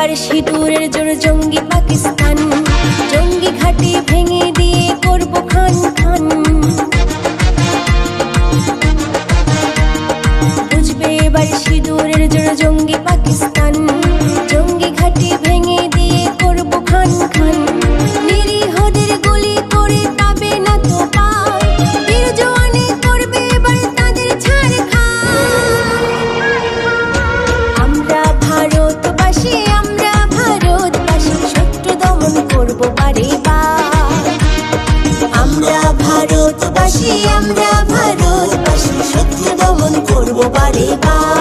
এবার সিঁদুরের জোর জঙ্গি পাকিস্তান। জঙ্গি ঘাটি ভেঙে দিয়ে করব খান খান। বুঝবে এবার সিঁদুরের জোর জঙ্গি পাকিস্তান দমন করব বারে আমরা ভারতবাসী আমরা ভারতবাসী শত্রু দমন করব পারে বার।